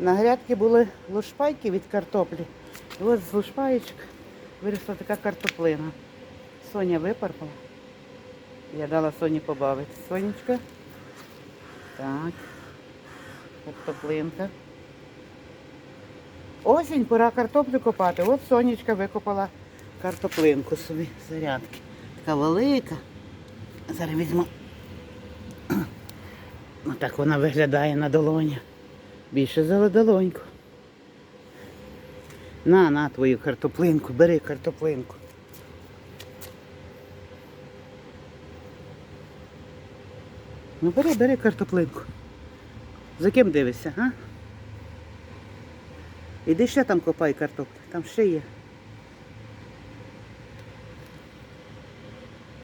На грядки були лушпайки від картоплі. І от з лушпаєчок виросла така картоплина. Соня випарпала. Я дала Соні побавити. Сонечка. Так. Картоплинка. Осінь, пора картоплю копати. От Сонечка викопала картоплинку собі зарядки. Така велика. Зараз візьму. Отак вона виглядає на долоні. Більше за ладолоньку. На, на твою картоплинку, бери картоплинку. Ну бери, бери картоплинку. За ким дивишся, а? Іди ще там копай картоплю, там ще є.